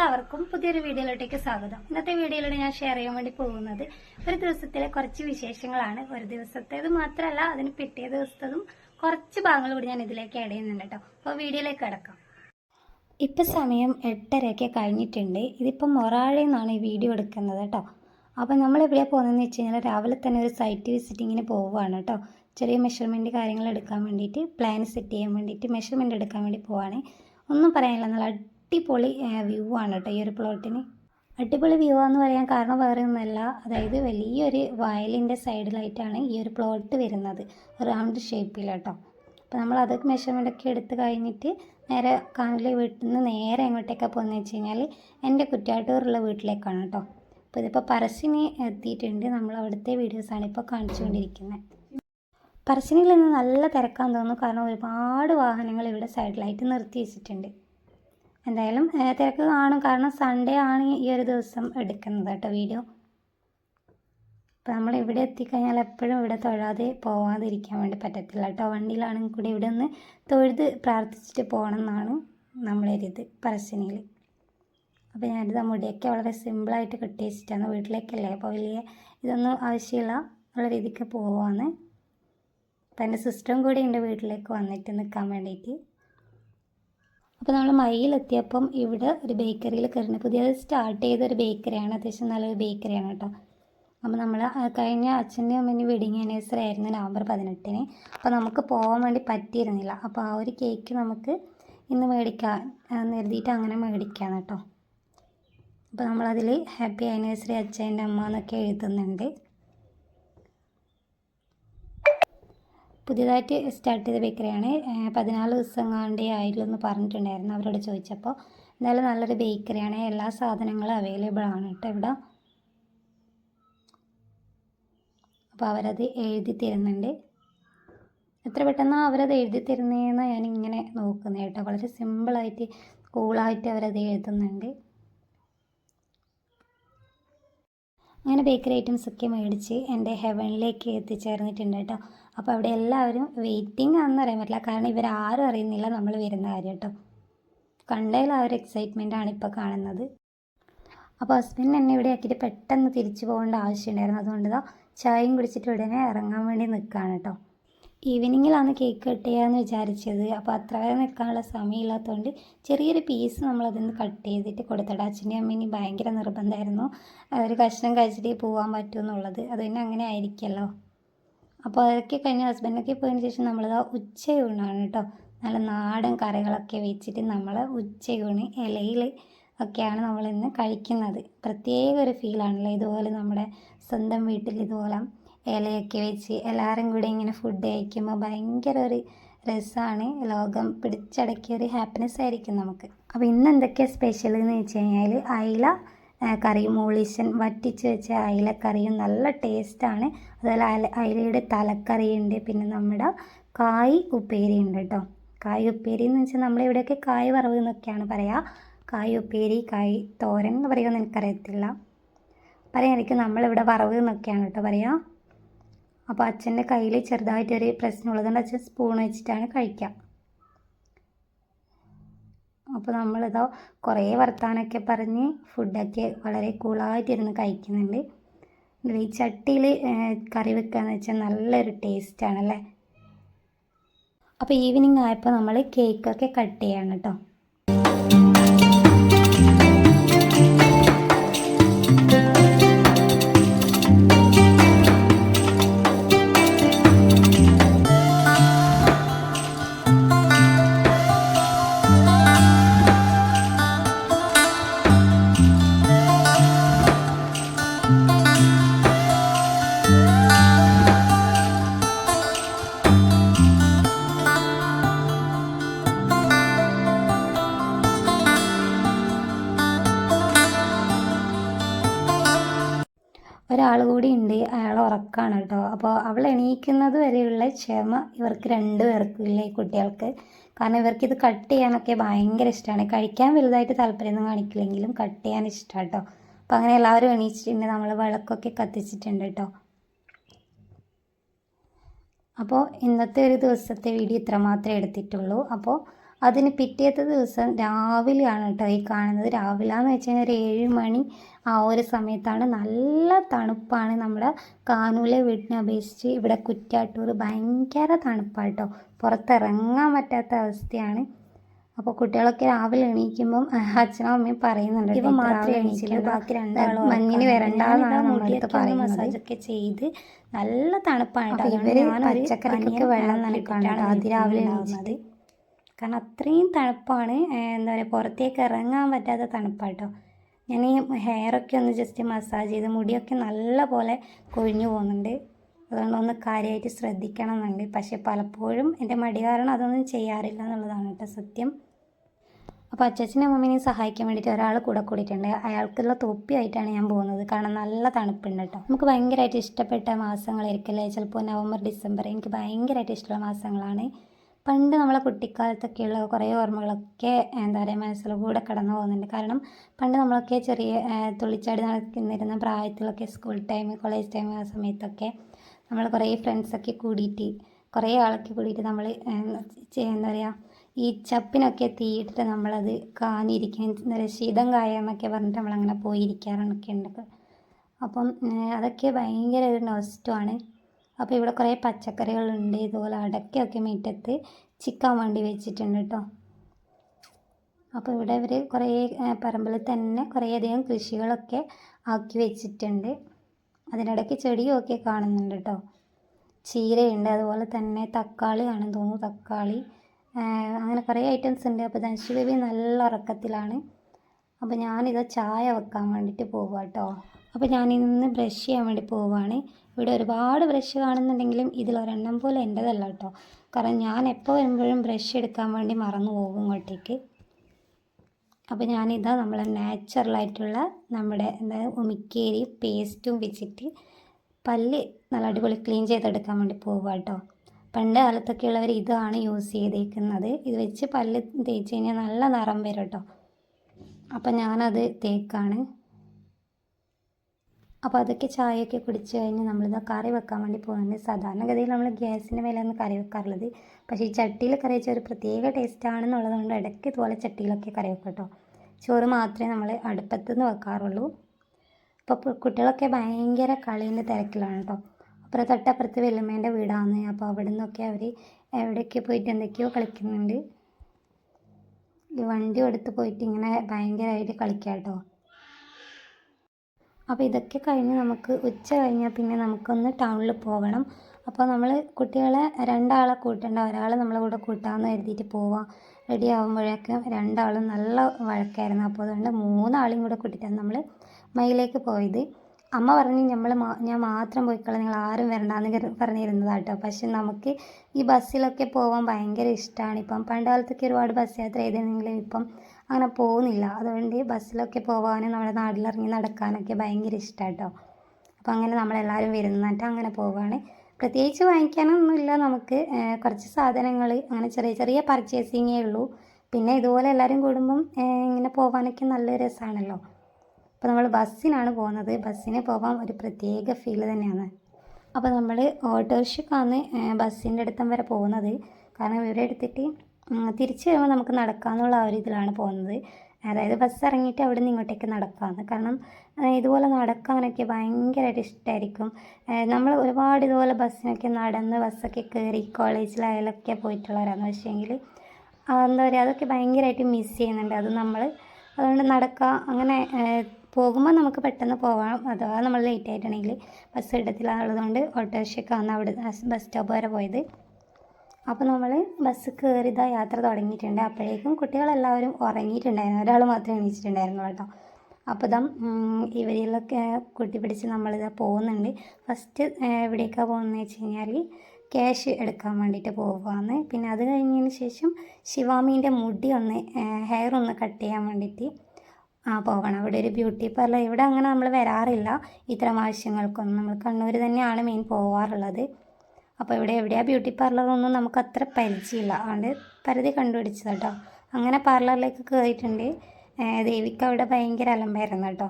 എല്ലാവർക്കും പുതിയൊരു വീഡിയോയിലോട്ടേക്ക് സ്വാഗതം. ഇന്നത്തെ വീഡിയോയിലൂടെ ഞാൻ ഷെയർ ചെയ്യാൻ വേണ്ടി പോകുന്നത് ഒരു ദിവസത്തിലെ കുറച്ച് വിശേഷങ്ങളാണ്. ഒരു ദിവസത്തേത് മാത്രമല്ല അതിന് പിറ്റേ ദിവസത്തതും കുറച്ച് ഭാഗങ്ങൾ കൂടി ഞാൻ ഇതിലേക്ക് ആഡ് ചെയ്യുന്നുണ്ട് കേട്ടോ അപ്പോൾ വീഡിയോയിലേക്ക് കിടക്കാം. ഇപ്പം സമയം എട്ടരയൊക്കെ കഴിഞ്ഞിട്ടുണ്ട്. ഇതിപ്പം മൊറാഴയിൽ നിന്നാണ് ഈ വീഡിയോ എടുക്കുന്നത് കേട്ടോ അപ്പോൾ നമ്മൾ എവിടെയാണ് പോകുന്നതെന്ന് വെച്ച് കഴിഞ്ഞാൽ രാവിലെ തന്നെ ഒരു സൈറ്റ് വിസിറ്റിങ്ങിന് പോവുകയാണ് കേട്ടോ ചെറിയ മെഷർമെന്റ് കാര്യങ്ങൾ എടുക്കാൻ വേണ്ടിയിട്ട് പ്ലാൻ സെറ്റ് ചെയ്യാൻ വേണ്ടിയിട്ട് മെഷർമെന്റ് എടുക്കാൻ വേണ്ടി പോവാണ്. ഒന്നും പറയാനില്ല നല്ല അടിപൊളി വ്യൂ ആണ് കേട്ടോ ഈ ഒരു പ്ലോട്ടിന് അടിപൊളി വ്യൂ എന്ന് പറയാൻ കാരണം വേറെ ഒന്നുമല്ല. അതായത് വലിയൊരു വയലിന്റെ സൈഡിലായിട്ടാണ് ഈ ഒരു പ്ലോട്ട് വരുന്നത്. റൗണ്ട് ഷേപ്പിൽ കേട്ടോ അപ്പോൾ നമ്മൾ അതൊക്കെ മെഷർമെന്റ് ഒക്കെ എടുത്ത് കഴിഞ്ഞിട്ട് നേരെ കാനൂലെ വീട്ടിൽ നിന്ന് നേരെ എങ്ങോട്ടേക്കാണ് പോകുന്നത് വെച്ച് കഴിഞ്ഞാൽ എന്റെ കുറ്റാട്ടൂറുള്ള വീട്ടിലേക്കാണ് കേട്ടോ അപ്പോൾ ഇതിപ്പോൾ പറശ്ശിനി എത്തിയിട്ടുണ്ട്. നമ്മൾ അവിടുത്തെ വീഡിയോസാണ് ഇപ്പോൾ കാണിച്ചുകൊണ്ടിരിക്കുന്നത് പറശ്ശിനിയിൽ നിന്ന് നല്ല തിരക്കാൻ തോന്നുന്നു. കാരണം ഒരുപാട് വാഹനങ്ങൾ ഇവിടെ സൈഡിലായിട്ട് നിർത്തി വെച്ചിട്ടുണ്ട്. എന്തായാലും തിരക്ക് കാണും. കാരണം സൺഡേ ആണ് ഈ ഒരു ദിവസം എടുക്കുന്നത് കേട്ടോ വീഡിയോ അപ്പോൾ നമ്മൾ ഇവിടെ എത്തിക്കഴിഞ്ഞാൽ എപ്പോഴും ഇവിടെ തൊഴാതെ പോവാതിരിക്കാൻ വേണ്ടി പറ്റത്തില്ല കേട്ടോ. വണ്ടിയിലാണെങ്കിൽ കൂടി ഇവിടെ ഒന്ന് തൊഴുത് പ്രാർത്ഥിച്ചിട്ട് പോകണം എന്നാണ് നമ്മളൊരിത് പറശ്ശിനിയിൽ. അപ്പോൾ ഞാനിത് മുടിയൊക്കെ വളരെ സിമ്പിളായിട്ട് കെട്ടി വെച്ചിട്ടാണ് വീട്ടിലേക്കല്ലേ? അപ്പോൾ വലിയ ഇതൊന്നും ആവശ്യമില്ല. ഉള്ള രീതിക്ക് പോവാന്ന്. അപ്പം എന്റെ സിസ്റ്ററും കൂടി ഉണ്ട് വീട്ടിലേക്ക് വന്നിട്ട് നിൽക്കാൻ വേണ്ടിയിട്ട് അപ്പോൾ നമ്മൾ മയിലെത്തിയപ്പം ഇവിടെ ഒരു ബേക്കറിയിൽ കയറുന്നത് പുതിയത് സ്റ്റാർട്ട് ചെയ്ത ഒരു ബേക്കറിയാണ്. അത്യാവശ്യം നല്ലൊരു ബേക്കറിയാണ് കേട്ടോ. അപ്പോൾ നമ്മൾ കഴിഞ്ഞ അച്ഛന്റെ അമ്മേന്റെ വെഡിങ് ആനിവേഴ്സറി ആയിരുന്നു നവംബർ പതിനെട്ടിന്. അപ്പോൾ നമുക്ക് പോകാൻ വേണ്ടി പറ്റിയിരുന്നില്ല. അപ്പോൾ ആ ഒരു കേക്ക് നമുക്ക് ഇന്ന് മേടിക്കാൻ എഴുതിയിട്ട് അങ്ങനെ മേടിക്കാം കേട്ടോ. അപ്പോൾ നമ്മളതിൽ ഹാപ്പി ആനിവേഴ്സറി അച്ഛന്റെ അമ്മ എന്നൊക്കെ എഴുതുന്നുണ്ട്. പുതിയതായിട്ട് സ്റ്റാർട്ട് ചെയ്ത ബേക്കറിയാണ് പതിനാല് ദിവസം കണ്ടേ ആയുള്ളൂ എന്ന് പറഞ്ഞിട്ടുണ്ടായിരുന്നു അവരോട് ചോദിച്ചപ്പോൾ. എന്തായാലും നല്ലൊരു ബേക്കറിയാണ് എല്ലാ സാധനങ്ങളും അവൈലബിൾ ആണ് കേട്ടോ ഇവിടെ. അപ്പോൾ അവരത് എഴുതി തരുന്നുണ്ട്. എത്ര പെട്ടെന്നാണ് അവരത് എഴുതി തരുന്നതെന്ന് ഞാൻ ഇങ്ങനെ നോക്കുന്നത് കേട്ടോ. വളരെ സിമ്പിളായിട്ട് കൂളായിട്ട് അവരത് എഴുതുന്നുണ്ട്. അങ്ങനെ ബേക്കറി ഐറ്റംസ് ഒക്കെ മേടിച്ച് എന്റെ ഹെവനിലേക്ക് എത്തിച്ചേർന്നിട്ടുണ്ട് കേട്ടോ. അപ്പോൾ അവിടെ എല്ലാവരും വെയിറ്റിംഗ് ആണെന്ന് അറിയാൻ പറ്റില്ല. കാരണം ഇവരാരും അറിയുന്നില്ല നമ്മൾ വരുന്ന കാര്യം കേട്ടോ. കണ്ടതിൽ ആ ഒരു എക്സൈറ്റ്മെന്റ് ആണ് ഇപ്പോൾ കാണുന്നത്. അപ്പോൾ ഹസ്ബൻഡ് എന്നെ ഇവിടെ ആക്കിയിട്ട് പെട്ടെന്ന് തിരിച്ചു പോകേണ്ട ആവശ്യമുണ്ടായിരുന്നു അതുകൊണ്ട് ഇതാ ചായയും കുടിച്ചിട്ട് ഉടനെ ഇറങ്ങാൻ വേണ്ടി നിൽക്കുകയാണ് കേട്ടോ. ഈവനിങ്ങിലാണ് കേക്ക് കട്ട് ചെയ്യാമെന്ന് വിചാരിച്ചത്. അപ്പോൾ അത്ര വരെ നിൽക്കാനുള്ള സമയമില്ലാത്തതുകൊണ്ട് ചെറിയൊരു പീസ് നമ്മൾ അതിൽ നിന്ന് കട്ട് ചെയ്തിട്ട് കൊടുത്തിട്ട് അച്ഛന്റെ അമ്മേനി ഭയങ്കര നിർബന്ധമായിരുന്നു. ഒരു കഷ്ണം കഴിച്ചിട്ട് പോകാൻ പറ്റുമെന്നുള്ളത് അത് പിന്നെ അങ്ങനെ ആയിരിക്കുമല്ലോ അപ്പോൾ അതൊക്കെ കഴിഞ്ഞ് ഹസ്ബൻഡൊക്കെ പോയതിന് ശേഷം നമ്മളിതാ ഉച്ചയൂണാണ് കേട്ടോ. നല്ല നാടൻ കറികളൊക്കെ വെച്ചിട്ട് നമ്മൾ ഉച്ചയൂണ് ഇലയിൽ ഒക്കെയാണ് നമ്മളിന്ന് കഴിക്കുന്നത്. പ്രത്യേക ഒരു ഫീലാണല്ലോ ഇതുപോലെ നമ്മുടെ സ്വന്തം വീട്ടിൽ ഇതുപോലെ ഇലയൊക്കെ വെച്ച് എല്ലാവരും കൂടി ഇങ്ങനെ ഫുഡ് കഴിക്കുമ്പോൾ ഭയങ്കര ഒരു രസമാണ്. ലോകം പിടിച്ചടക്കിയ ഒരു ഹാപ്പിനെസ് ആയിരിക്കും നമുക്ക്. അപ്പോൾ ഇന്ന് എന്തൊക്കെയാണ് സ്പെഷ്യൽ എന്ന് വെച്ച് കഴിഞ്ഞാൽ അയില ആ, കറിയും മൂളീശൻ വറ്റിച്ച് വെച്ച അയിലക്കറിയും നല്ല ടേസ്റ്റാണ്. അതുപോലെ അയല അയിലയുടെ തലക്കറിയുണ്ട് പിന്നെ നമ്മുടെ കായ് ഉപ്പേരി ഉണ്ട് കേട്ടോ. കായ് ഉപ്പേരി എന്ന് വെച്ചാൽ നമ്മളിവിടെയൊക്കെ കായ് വറവ് എന്നൊക്കെയാണ് പറയുക കായ് ഉപ്പേരി കായ് തോരൻ എന്ന് പറയുമെന്ന് എനിക്കറിയത്തില്ല. പറയാനായിരിക്കും നമ്മളിവിടെ വറവ് എന്നൊക്കെയാണ് കേട്ടോ പറയുക അപ്പോൾ അച്ഛന്റെ കയ്യിൽ ചെറുതായിട്ടൊരു പ്രശ്നമുള്ളതുകൊണ്ട് അച്ഛൻ സ്പൂൺ വെച്ചിട്ടാണ് കഴിക്കുക. അപ്പോൾ നമ്മളിതോ കുറേ വർത്താനമൊക്കെ പറഞ്ഞ് ഫുഡൊക്കെ വളരെ കൂളായിട്ടിരുന്ന് കഴിക്കുന്നുണ്ട്. ഈ ചട്ടിയിൽ കറി വെക്കുകയെന്ന് വെച്ചാൽ നല്ലൊരു ടേസ്റ്റാണല്ലേ അപ്പോൾ ഈവനിങ് ആയപ്പോൾ നമ്മൾ കേക്കൊക്കെ കട്ട് ചെയ്യണം കേട്ടോ ഒരാൾ കൂടി ഉണ്ട്. അയാൾ ഉറക്കാണ് കേട്ടോ. അപ്പോൾ അവൾ എണീക്കുന്നത് വരെയുള്ള ക്ഷമ ഇവർക്ക് രണ്ട് പേർക്കും ഈ കുട്ടികൾക്ക്. കാരണം ഇവർക്ക് ഇത് കട്ട് ചെയ്യാനൊക്കെ ഭയങ്കര ഇഷ്ടമാണ് കഴിക്കാൻ വലുതായിട്ട് താല്പര്യമൊന്നും കാണിക്കില്ലെങ്കിലും കട്ട് ചെയ്യാൻ ഇഷ്ടമാണ് കേട്ടോ. അപ്പോൾ അങ്ങനെ എല്ലാവരും എണീച്ചിട്ടുണ്ട്. നമ്മൾ വിളക്കൊക്കെ കത്തിച്ചിട്ടുണ്ട് കേട്ടോ. അപ്പോൾ ഇന്നത്തെ ഒരു ദിവസത്തെ വീഡിയോ ഇത്രമാത്രമേ എടുത്തിട്ടുള്ളൂ. അപ്പോൾ അതിന് പിറ്റേത്തെ ദിവസം രാവിലെയാണ് കേട്ടോ ഈ കാണുന്നത്. രാവിലെ എന്ന് വെച്ച് കഴിഞ്ഞാൽ ഒരു ഏഴ് മണി ആ ഒരു സമയത്താണ് നല്ല തണുപ്പാണ് നമ്മുടെ കാനൂലെ വീടിനെ അപേക്ഷിച്ച് ഇവിടെ കുറ്റാട്ടൂർ ഭയങ്കര തണുപ്പാണ് കേട്ടോ പുറത്തിറങ്ങാൻ പറ്റാത്ത അവസ്ഥയാണ്. അപ്പോൾ കുട്ടികളൊക്കെ രാവിലെ എണീക്കുമ്പം അച്ഛനും അമ്മയും പറയുന്നുണ്ട് ഇവ മാത്രം എണീച്ചില്ല. ബാക്കി രണ്ടാളും മഞ്ഞിന് വരണ്ടാന്നാണ് നമ്മളടുത്ത് പറയുന്നത്. മസാജൊക്കെ ചെയ്ത് നല്ല തണുപ്പാണ് ഞാനൊരു പച്ചക്കറിക്കൊക്കെ വെള്ളം നനയ്ക്കാണ് അതിരാവിലെ ഉണ്ടാവുന്നത്. കാരണം അത്രയും തണുപ്പാണ്. എന്താ പറയുക പുറത്തേക്ക് ഇറങ്ങാൻ പറ്റാത്ത തണുപ്പാട്ടോ. ഞാൻ ഈ ഹെയറൊക്കെ ഒന്ന് ജസ്റ്റ് മസാജ് ചെയ്ത് മുടിയൊക്കെ നല്ല പോലെ കൊഴിഞ്ഞു പോകുന്നുണ്ട്. അതുകൊണ്ട് ഒന്ന് കാര്യമായിട്ട് ശ്രദ്ധിക്കണം എന്നുണ്ട്. പക്ഷേ പലപ്പോഴും എന്റെ മടി കാരണം അതൊന്നും ചെയ്യാറില്ല എന്നുള്ളതാണ് കേട്ടോ സത്യം. അപ്പോൾ അച്ഛനും അമ്മമ്മേനെയും സഹായിക്കാൻ വേണ്ടിയിട്ട് ഒരാൾ കൂടെ കൂടിയിട്ടുണ്ട്. അയാൾക്കുള്ള തൊപ്പിയായിട്ടാണ് ഞാൻ പോകുന്നത്. കാരണം നല്ല തണുപ്പുണ്ട് കേട്ടോ. നമുക്ക് ഭയങ്കരമായിട്ട് ഇഷ്ടപ്പെട്ട മാസങ്ങളായിരിക്കും അല്ലേ? ചിലപ്പോൾ നവംബർ ഡിസംബർ. എനിക്ക് ഭയങ്കരമായിട്ട് ഇഷ്ടമുള്ള മാസങ്ങളാണ്. പണ്ട് നമ്മളെ കുട്ടിക്കാലത്തൊക്കെയുള്ള കുറേ ഓർമ്മകളൊക്കെ എന്താ പറയുക മനസ്സിലൂടെ കടന്നു പോകുന്നുണ്ട്. കാരണം പണ്ട് നമ്മളൊക്കെ ചെറിയ തുള്ളിച്ചാടി നടക്കുന്നിരുന്ന പ്രായത്തിലൊക്കെ സ്കൂൾ ടൈം കോളേജ് ടൈം ആ സമയത്തൊക്കെ നമ്മൾ കുറേ ഫ്രണ്ട്സൊക്കെ കൂടിയിട്ട് കുറേ ആളൊക്കെ കൂടിയിട്ട് നമ്മൾ എന്താ പറയുക ഈ ചപ്പിനൊക്കെ തീയിട്ടിട്ട് നമ്മളത് കാഞ്ഞിരിക്കാൻ എന്താ പറയുക ശീതം കായ എന്നൊക്കെ പറഞ്ഞിട്ട് നമ്മളങ്ങനെ പോയിരിക്കാറൊക്കെ ഉണ്ട്. അപ്പം അതൊക്കെ ഭയങ്കര ഒരു നൊസ്റ്റമാണ് അപ്പോൾ ഇവിടെ കുറേ പച്ചക്കറികളുണ്ട്. ഇതുപോലെ അടയ്ക്കൊക്കെ മുറ്റത്ത് ചിക്കൻ വണ്ടി വെച്ചിട്ടുണ്ട് കേട്ടോ. അപ്പോൾ ഇവിടെ ഇവർ കുറേ പറമ്പിൽ തന്നെ കുറേയധികം കൃഷികളൊക്കെ ആക്കി വെച്ചിട്ടുണ്ട്. അതിനിടയ്ക്ക് ചെടിയൊക്കെ കാണുന്നുണ്ട് കേട്ടോ. ചീരയുണ്ട് അതുപോലെ തന്നെ തക്കാളി ആണെന്ന് തോന്നുന്നു തക്കാളി. അങ്ങനെ കുറേ ഐറ്റംസ് ഉണ്ട്. അപ്പോൾ ധനുഷ്ബേബി നല്ല ഉറക്കത്തിലാണ്. അപ്പോൾ ഞാനിത് ചായ വെക്കാൻ വേണ്ടിയിട്ട് പോവുക കേട്ടോ. അപ്പോൾ ഞാനിന്ന് ബ്രഷ് ചെയ്യാൻ വേണ്ടി പോവുകയാണ് ഇവിടെ ഒരുപാട് ബ്രഷ് കാണുന്നുണ്ടെങ്കിലും ഇതിലൊരെണ്ണം പോലെ എന്റെതല്ല കേട്ടോ. കാരണം ഞാൻ എപ്പോൾ വരുമ്പോഴും ബ്രഷ് എടുക്കാൻ വേണ്ടി മറന്നു പോകും ഇങ്ങോട്ടേക്ക്. അപ്പോൾ ഞാനിതാ നമ്മളെ നാച്ചുറലായിട്ടുള്ള നമ്മുടെ എന്താ ഉമിക്കേരി പേസ്റ്റും വെച്ചിട്ട് പല്ല് നല്ല അടിപൊളി ക്ലീൻ ചെയ്തെടുക്കാൻ വേണ്ടി പോവുക കേട്ടോ. പണ്ട് കാലത്തൊക്കെ ഉള്ളവർ ഇതാണ് യൂസ് ചെയ്തേക്കുന്നത്. ഇത് വെച്ച് പല്ല് തേച്ച് കഴിഞ്ഞാൽ നല്ല നിറം വരും കേട്ടോ. അപ്പം ഞാനത് തേക്കാണ്. അപ്പോൾ അതൊക്കെ ചായയൊക്കെ കുടിച്ച് കഴിഞ്ഞ് നമ്മളിത് കറി വെക്കാൻ വേണ്ടി പോകുന്നുണ്ട്. സാധാരണഗതിയിൽ നമ്മൾ ഗ്യാസിന്റെ മേലാണ് കറി വെക്കാറുള്ളത്. പക്ഷേ ഈ ചട്ടിയിൽ കറി വെച്ച ഒരു പ്രത്യേക ടേസ്റ്റ് ആണെന്നുള്ളതുകൊണ്ട് ഇടയ്ക്ക് ഇതുപോലെ ചട്ടിയിലൊക്കെ കറി വെക്കും കേട്ടോ. ചോറ് മാത്രമേ നമ്മൾ അടുപ്പത്ത് നിന്ന് വെക്കാറുള്ളൂ അപ്പോൾ കുട്ടികളൊക്കെ ഭയങ്കര കളീന്റെ തിരക്കിലാണ് കേട്ടോ. അപ്പുറം തൊട്ടപ്പുറത്ത് വെല്ലുമ്മേന്റെ വീടാണ്. അപ്പോൾ അവിടെ നിന്നൊക്കെ അവർ എവിടെയൊക്കെ പോയിട്ട് എന്തൊക്കെയോ കളിക്കുന്നുണ്ട്. ഈ വണ്ടി എടുത്ത് പോയിട്ട് ഇങ്ങനെ ഭയങ്കരമായിട്ട് കളിക്കാം കേട്ടോ. അപ്പോൾ ഇതൊക്കെ കഴിഞ്ഞ് നമുക്ക് ഉച്ച കഴിഞ്ഞാൽ പിന്നെ നമുക്കൊന്ന് ടൗണിൽ പോകണം. അപ്പോൾ നമ്മൾ കുട്ടികളെ രണ്ടാളെ കൂട്ടേണ്ട. ഒരാളെ നമ്മളെ കൂടെ കൂട്ടാമെന്ന് കരുതിയിട്ട് പോവാം. റെഡി ആകുമ്പോഴേക്കും രണ്ടാളും നല്ല വഴക്കായിരുന്നു. അപ്പോൾ അതുകൊണ്ട് മൂന്നാളെയും കൂടെ കൂട്ടിയിട്ടാണ് നമ്മൾ മയിലേക്ക് പോയത്. അമ്മ പറഞ്ഞു നമ്മൾ ഞാൻ മാത്രം പോയിക്കോളാം. നിങ്ങൾ ആരും വരണ്ടെന്ന് പറഞ്ഞിരുന്നത് കേട്ടോ പക്ഷെ നമുക്ക് ഈ ബസ്സിലൊക്കെ പോകാൻ ഭയങ്കര ഇഷ്ടമാണ് ഇപ്പം പണ്ട് കാലത്തൊക്കെ ഒരുപാട് ബസ് യാത്ര ചെയ്തിരുന്നെങ്കിലും ഇപ്പം അങ്ങനെ പോകുന്നില്ല. അതുകൊണ്ട് ബസ്സിലൊക്കെ പോകാനും നമ്മുടെ നാട്ടിലിറങ്ങി നടക്കാനൊക്കെ ഭയങ്കര ഇഷ്ടമാണ് കേട്ടോ അപ്പോൾ അങ്ങനെ നമ്മളെല്ലാവരും വരുന്നിട്ട് അങ്ങനെ പോവുകയാണ് പ്രത്യേകിച്ച് വാങ്ങിക്കാനൊന്നുമില്ല നമുക്ക്. കുറച്ച് സാധനങ്ങൾ അങ്ങനെ ചെറിയ ചെറിയ പർച്ചേസിങ്ങേ ഉള്ളൂ. പിന്നെ ഇതുപോലെ എല്ലാവരും കൂടുമ്പം ഇങ്ങനെ പോകാനൊക്കെ നല്ല രസമാണല്ലോ അപ്പോൾ നമ്മൾ ബസ്സിനാണ് പോകുന്നത്. ബസ്സിന് പോകാൻ ഒരു പ്രത്യേക ഫീൽ തന്നെയാണ്. അപ്പോൾ നമ്മൾ ഓട്ടോറിക്ഷക്കാണ് ബസ്സിന്റെ അടുത്തം വരെ പോകുന്നത്. കാരണം ഇവരെ എടുത്തിട്ട് തിരിച്ച് വരുമ്പോൾ നമുക്ക് നടക്കാമെന്നുള്ള ആ ഒരു ഇതിലാണ് പോകുന്നത്. അതായത് ബസ് ഇറങ്ങിയിട്ട് അവിടെ നിന്ന് ഇങ്ങോട്ടേക്ക് നടക്കാമെന്ന് കാരണം ഇതുപോലെ നടക്കാനൊക്കെ ഭയങ്കരമായിട്ട് ഇഷ്ടമായിരിക്കും നമ്മൾ ഒരുപാട് ഇതുപോലെ ബസ്സിനൊക്കെ നടന്ന് ബസ്സൊക്കെ കയറി കോളേജിലായാലൊക്കെ പോയിട്ടുള്ളവരാണ് പക്ഷേങ്കിൽ എന്താ പറയുക അതൊക്കെ ഭയങ്കരമായിട്ട് മിസ് ചെയ്യുന്നുണ്ട്. അത് നമ്മൾ അതുകൊണ്ട് നടക്കുക അങ്ങനെ പോകുമ്പോൾ നമുക്ക് പെട്ടെന്ന് പോകാം അഥവാ നമ്മൾ ലേറ്റ് ആയിട്ടുണ്ടെങ്കിൽ ബസ് ഇടത്തിലുള്ളതുകൊണ്ട് ഓട്ടോറിക്ഷയ്ക്കാണ് അവിടെ ബസ് സ്റ്റോപ്പ് വരെ പോയത്. അപ്പോൾ നമ്മൾ ബസ് കയറിയതാ യാത്ര തുടങ്ങിയിട്ടുണ്ട്. അപ്പോഴേക്കും കുട്ടികളെല്ലാവരും ഉറങ്ങിയിട്ടുണ്ടായിരുന്നു. ഒരാൾ മാത്രം എണീച്ചിട്ടുണ്ടായിരുന്നു കേട്ടോ. അപ്പോൾ ഇതാ ഇവരിലൊക്കെ പിടിച്ച് നമ്മളിതാ പോകുന്നുണ്ട്. ഫസ്റ്റ് എവിടേക്കാണ് പോകുന്നത് വെച്ച് കഴിഞ്ഞാൽ ക്യാഷ് എടുക്കാൻ വേണ്ടിയിട്ട് പോവുകയാണ്. പിന്നെ അത് കഴിഞ്ഞതിന് ശേഷം ശിവാമീന്റെ മുടി ഒന്ന് ഹെയർ ഒന്ന് കട്ട് ചെയ്യാൻ വേണ്ടിയിട്ട് ആ പോകണം അവിടെ ഒരു ബ്യൂട്ടി പാർലർ ഇവിടെ അങ്ങനെ നമ്മൾ വരാറില്ല. ഇത്തരം ആവശ്യങ്ങൾക്കൊന്നും. നമ്മൾ കണ്ണൂർ തന്നെയാണ് മെയിൻ പോവാറുള്ളത്. അപ്പോൾ ഇവിടെ എവിടെയാ ബ്യൂട്ടി പാർലറൊന്നും നമുക്ക് അത്ര പരിചയമില്ല. അതുകൊണ്ട് പരിധി കണ്ടുപിടിച്ചത് കേട്ടോ അങ്ങനെ പാർലറിലേക്ക് കയറിയിട്ടുണ്ട് ദേവിക്ക് അവിടെ ഭയങ്കര അലമ്പായിരുന്നു കേട്ടോ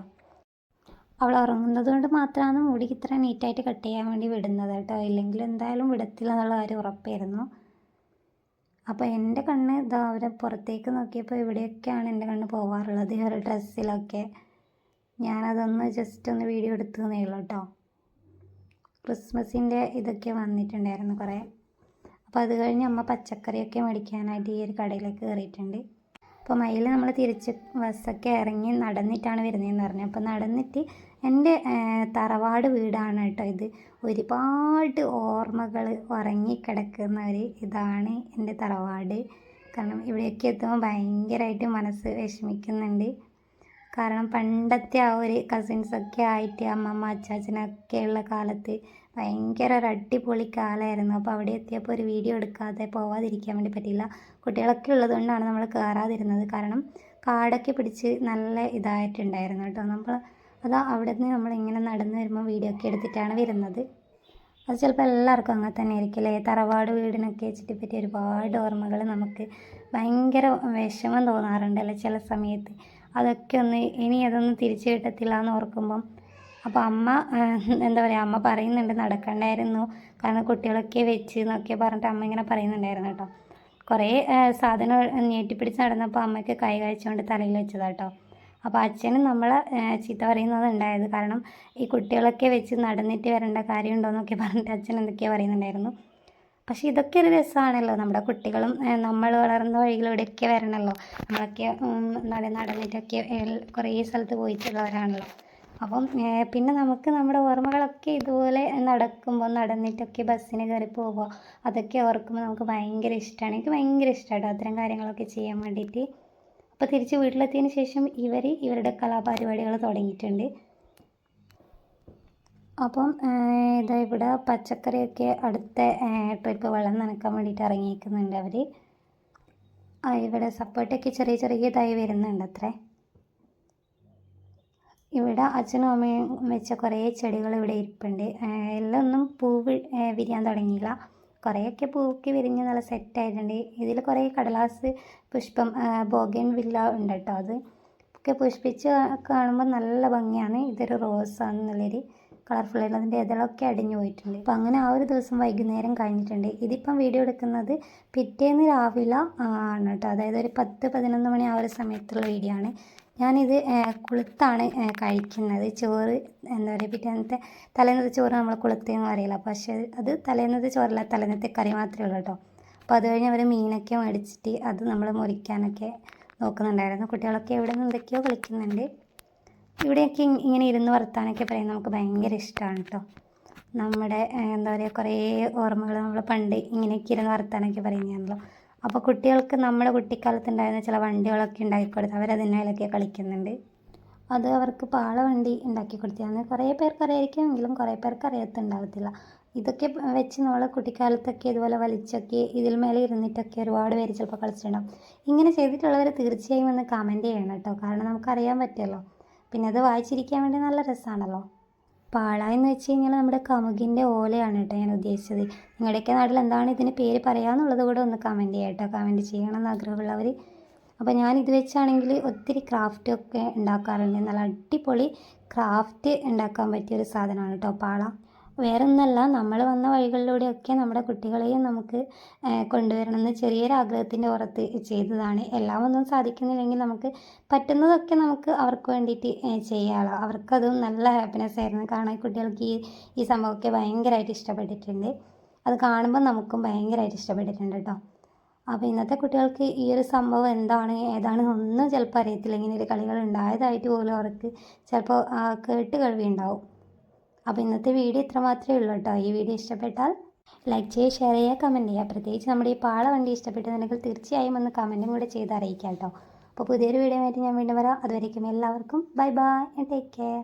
അവൾ ഉറങ്ങുന്നത് കൊണ്ട് മാത്രമാണ് മുടിക്ക് ഇത്ര നീറ്റായിട്ട് കട്ട് ചെയ്യാൻ വേണ്ടി വിടുന്നത് കേട്ടോ ഇല്ലെങ്കിൽ എന്തായാലും വിടത്തില്ല എന്നുള്ള കാര്യം ഉറപ്പായിരുന്നു. അപ്പോൾ എന്റെ കണ്ണ് ഇതാ അവരെ പുറത്തേക്ക് നോക്കിയപ്പോൾ ഇവിടെയൊക്കെയാണ് എന്റെ കണ്ണ് പോവാറുള്ളത് ഈ ഒരു ഡ്രസ്സിലൊക്കെ ഞാനതൊന്ന് ജസ്റ്റ് ഒന്ന് വീഡിയോ എടുത്തു തന്നേ ഉള്ളൂ കേട്ടോ ക്രിസ്മസിന്റെ ഇതൊക്കെ വന്നിട്ടുണ്ടായിരുന്നു കുറേ. അപ്പോൾ അത് കഴിഞ്ഞ് അമ്മ പച്ചക്കറിയൊക്കെ മേടിക്കാനായിട്ട് ഈ ഒരു കടയിലേക്ക് കയറിയിട്ടുണ്ട്. അപ്പോൾ മയിൽ നമ്മൾ തിരിച്ച് ബസ്സൊക്കെ ഇറങ്ങി നടന്നിട്ടാണ് വരുന്നതെന്ന് പറഞ്ഞു. അപ്പോൾ നടന്നിട്ട് എന്റെ തറവാട് വീടാണ് കേട്ടോ ഇത്. ഒരുപാട് ഓർമ്മകൾ ഉറങ്ങിക്കിടക്കുന്ന ഒരു ഇതാണ് എന്റെ തറവാട്. കാരണം ഇവിടെയൊക്കെ എത്തുമ്പോൾ ഭയങ്കരമായിട്ട് മനസ്സ് വിഷമിക്കുന്നുണ്ട്. കാരണം പണ്ടത്തെ ആ ഒരു കസിൻസൊക്കെ ആയിട്ട് അമ്മമ്മ അച്ചാച്ചനൊക്കെ ഉള്ള കാലത്ത് ഭയങ്കര ഒരു അടിപൊളി കാലമായിരുന്നു അപ്പോൾ അവിടെ എത്തിയപ്പോൾ ഒരു വീഡിയോ എടുക്കാതെ പോവാതിരിക്കാൻ വേണ്ടി പറ്റിയില്ല. കുട്ടികളൊക്കെ ഉള്ളതുകൊണ്ടാണ് നമ്മൾ കയറാതിരുന്നത് കാരണം കാടൊക്കെ പിടിച്ച് നല്ല ഇതായിട്ടുണ്ടായിരുന്നു കേട്ടോ. നമ്മൾ അതാ അവിടെ നിന്ന് നമ്മളിങ്ങനെ നടന്ന് വരുമ്പോൾ വീഡിയോ ഒക്കെ എടുത്തിട്ടാണ് വരുന്നത്. അത് ചിലപ്പോൾ എല്ലാവർക്കും അങ്ങനെ തന്നെ ആയിരിക്കും അല്ലേ? തറവാട് വീടിനൊക്കെ വെച്ചിട്ട് പറ്റി ഒരുപാട് ഓർമ്മകൾ നമുക്ക് ഭയങ്കര വിഷമം തോന്നാറുണ്ടല്ലേ ചില സമയത്ത് അതൊക്കെ ഒന്ന് ഇനി അതൊന്നും തിരിച്ചു കിട്ടത്തില്ല എന്ന് ഓർക്കുമ്പം. അപ്പോൾ അമ്മ എന്താ പറയുക അമ്മ പറയുന്നുണ്ട് നടക്കണ്ടായിരുന്നു. കാരണം കുട്ടികളൊക്കെ വെച്ച് എന്നൊക്കെ പറഞ്ഞിട്ട് അമ്മ ഇങ്ങനെ പറയുന്നുണ്ടായിരുന്നു കേട്ടോ. കുറേ സാധനം നീട്ടിപ്പിടിച്ച് നടന്നപ്പോൾ അമ്മയ്ക്ക് കൈ കഴിച്ചുകൊണ്ട് തലയിൽ വെച്ചതാട്ടോ അപ്പോൾ അച്ഛനും നമ്മളെ ചീത്ത പറയുന്നത് ഉണ്ടായത്. കാരണം ഈ കുട്ടികളൊക്കെ വെച്ച് നടന്നിട്ട് വരേണ്ട കാര്യമുണ്ടോ എന്നൊക്കെ പറഞ്ഞിട്ട് അച്ഛൻ എന്തൊക്കെയോ പറയുന്നുണ്ടായിരുന്നു. പക്ഷേ ഇതൊക്കെ ഒരു രസമാണല്ലോ നമ്മുടെ കുട്ടികളും നമ്മൾ വളർന്ന വഴികളിലൂടെയൊക്കെ വരണമല്ലോ നമ്മളൊക്കെ നട നടന്നിട്ടൊക്കെ കുറേ സ്ഥലത്ത് പോയിട്ടുള്ളവരാണല്ലോ. അപ്പം പിന്നെ നമുക്ക് നമ്മുടെ ഓർമ്മകളൊക്കെ ഇതുപോലെ നടക്കുമ്പോൾ നടന്നിട്ടൊക്കെ ബസ്സിന് കയറി പോകുമ്പോൾ അതൊക്കെ ഓർക്കുമ്പോൾ നമുക്ക് ഭയങ്കര ഇഷ്ടമാണ് എനിക്ക് ഭയങ്കര ഇഷ്ടമാണ് അത്തരം കാര്യങ്ങളൊക്കെ ചെയ്യാൻ വേണ്ടിയിട്ട്. അപ്പോൾ തിരിച്ച് വീട്ടിലെത്തിയതിന് ശേഷം ഇവർ ഇവരുടെ കലാപരിപാടികൾ തുടങ്ങിയിട്ടുണ്ട്. അപ്പം ഇതാ ഇവിടെ പച്ചക്കറിയൊക്കെ അടുത്ത ട്രിപ്പ് വെള്ളം നനക്കാൻ വേണ്ടിയിട്ട് ഇറങ്ങിയിരിക്കുന്നുണ്ട് അവർ ഇവിടെ സപ്പോർട്ടൊക്കെ ചെറിയ ചെറിയ ഇതായി വരുന്നുണ്ട് അത്രേ. ഇവിടെ അച്ഛനും അമ്മയും വെച്ച കുറേ ചെടികൾ ഇവിടെ ഇരിപ്പുണ്ട്. എല്ലാം ഒന്നും പൂവ് വിരിയാൻ തുടങ്ങിയില്ല. കുറേയൊക്കെ പൂവൊക്കെ വിരിഞ്ഞ് നല്ല സെറ്റായിട്ടുണ്ട് ഇതിൽ കുറേ കടലാസ് പുഷ്പം ബോഗൻ വില്ല ഉണ്ട് കേട്ടോ അത്. ഒക്കെ പുഷ്പിച്ച് കാണുമ്പോൾ നല്ല ഭംഗിയാണ്. ഇതൊരു റോസാണെന്നുള്ളൊരു കളർഫുൾ ആയിട്ട് അതിന്റെ ഇതളൊക്കെ അടിഞ്ഞു പോയിട്ടുണ്ട്. അപ്പോൾ അങ്ങനെ ആ ഒരു ദിവസം വൈകുന്നേരം കഴിഞ്ഞിട്ടുണ്ട്. ഇതിപ്പം വീഡിയോ എടുക്കുന്നത് പിറ്റേന്ന് രാവിലെ ആണ് കേട്ടോ. അതായത് ഒരു പത്ത് പതിനൊന്ന് മണി ആ ഒരു സമയത്തുള്ള വീഡിയോ ആണ്. ഞാനിത് കുളുത്താണ് കഴിക്കുന്നത്. ചോറ് എന്താ പറയുക പിറ്റേന്നത്തെ തലേന്നത്തെ ചോറ് നമ്മൾ കുളുത്തെന്ന് പറയില്ല. പക്ഷേ അത് തലേന്നത്തെ ചോറല്ല തലേന്നത്തെ കറി മാത്രമേ ഉള്ളൂ കേട്ടോ. അപ്പോൾ അത് കഴിഞ്ഞ് അവർ മീനൊക്കെ മേടിച്ചിട്ട് അത് നമ്മൾ മുറിക്കാനൊക്കെ നോക്കുന്നുണ്ടായിരുന്നു. കുട്ടികളൊക്കെ എവിടെ നിന്ന് എന്തൊക്കെയോ കളിക്കുന്നുണ്ട് ഇവിടെയൊക്കെ ഇങ്ങനെ ഇരുന്ന് വർത്താനൊക്കെ പറയുന്നത് നമുക്ക് ഭയങ്കര ഇഷ്ടമാണ് കേട്ടോ നമ്മുടെ എന്താ പറയുക കുറേ ഓർമ്മകൾ നമ്മൾ പണ്ട് ഇങ്ങനെയൊക്കെ ഇരുന്ന് വർത്താനൊക്കെ പറയുന്നതാണല്ലോ. അപ്പോൾ കുട്ടികൾക്ക് നമ്മുടെ കുട്ടിക്കാലത്ത് ഉണ്ടായിരുന്ന ചില വണ്ടികളൊക്കെ ഉണ്ടാക്കി കൊടുത്ത് അവരതിനേലൊക്കെ കളിക്കുന്നുണ്ട്. അത് അവർക്ക് പാള വണ്ടി ഉണ്ടാക്കി കൊടുത്തതാണ്. കുറേ പേർക്ക് അറിയായിരിക്കുമെങ്കിലും കുറേ പേർക്ക് അറിയത്തുണ്ടാവത്തില്ല ഇതൊക്കെ വെച്ച് നമ്മൾ കുട്ടിക്കാലത്തൊക്കെ ഇതുപോലെ വലിച്ചൊക്കെ ഇതിൽ മേലെ ഇരുന്നിട്ടൊക്കെ ഒരുപാട് പേര് ചിലപ്പോൾ കളിച്ചിട്ടുണ്ടാവും. ഇങ്ങനെ ചെയ്തിട്ടുള്ളവർ തീർച്ചയായും ഒന്ന് കമന്റ് ചെയ്യണം കേട്ടോ കാരണം നമുക്കറിയാൻ പറ്റുമല്ലോ പിന്നെ അത് വായിച്ചിരിക്കാൻ വേണ്ടി നല്ല രസമാണല്ലോ പാള എന്ന് വെച്ച് കഴിഞ്ഞാൽ നമ്മുടെ കമുകിന്റെ ഓലയാണ് കേട്ടോ ഞാൻ ഉദ്ദേശിച്ചത്. നിങ്ങളുടെയൊക്കെ നാട്ടിൽ എന്താണ് ഇതിന് പേര് പറയാമെന്നുള്ളത് കൂടെ ഒന്ന് കമന്റ് ചെയ്യാം കേട്ടോ. കമന്റ് ചെയ്യണം എന്ന് ആഗ്രഹമുള്ളവർ അപ്പോൾ ഞാൻ ഇത് വെച്ചാണെങ്കിൽ ഒത്തിരി ക്രാഫ്റ്റ് ഒക്കെ ഉണ്ടാക്കാറുണ്ട്. നല്ല അടിപൊളി ക്രാഫ്റ്റ് ഉണ്ടാക്കാൻ പറ്റിയ ഒരു സാധനമാണ് കേട്ടോ പാള. വേറെ ഒന്നല്ല നമ്മൾ വന്ന വഴികളിലൂടെയൊക്കെ നമ്മുടെ കുട്ടികളെയും നമുക്ക് കൊണ്ടുവരണമെന്ന് ചെറിയൊരു ആഗ്രഹത്തിന്റെ പുറത്ത് ചെയ്തതാണ്. എല്ലാം ഒന്നും സാധിക്കുന്നില്ലെങ്കിൽ നമുക്ക് പറ്റുന്നതൊക്കെ നമുക്ക് അവർക്ക് വേണ്ടിയിട്ട് ചെയ്യാമല്ലോ അവർക്കതും നല്ല ഹാപ്പിനെസ് ആയിരുന്നു. കാരണം കുട്ടികൾക്ക് ഈ ഈ സംഭവമൊക്കെ ഭയങ്കരമായിട്ട് ഇഷ്ടപ്പെട്ടിട്ടുണ്ട്. അത് കാണുമ്പോൾ നമുക്കും ഭയങ്കരമായിട്ട് ഇഷ്ടപ്പെട്ടിട്ടുണ്ട് കേട്ടോ. അപ്പോൾ ഇന്നത്തെ കുട്ടികൾക്ക് ഈ ഒരു സംഭവം എന്താണ് ഏതാണ് ഒന്നും ചിലപ്പോൾ അറിയത്തില്ല. ഇങ്ങനെ ഒരു കളികൾ ഉണ്ടായതായിട്ട് പോലും അവർക്ക് ചിലപ്പോൾ കേട്ട് കേൾവി ഉണ്ടാവും അപ്പോൾ ഇന്നത്തെ വീഡിയോ ഇത്ര മാത്രമേ ഉള്ളൂ കേട്ടോ. ഈ വീഡിയോ ഇഷ്ടപ്പെട്ടാൽ ലൈക്ക് ചെയ്യുക ഷെയർ ചെയ്യുക കമന്റ് ചെയ്യുക. പ്രത്യേകിച്ച് നമ്മുടെ ഈ പാള വണ്ടി ഇഷ്ടപ്പെട്ടതെങ്കിൽ തീർച്ചയായും ഒന്ന് കമന്റും കൂടെ ചെയ്ത് അറിയിക്കാം കേട്ടോ. അപ്പോൾ പുതിയൊരു വീഡിയോ ആയിട്ട് ഞാൻ വീണ്ടും വരാം. അതുവരേക്കും എല്ലാവർക്കും ബൈ ബൈ ടേക്ക് കെയർ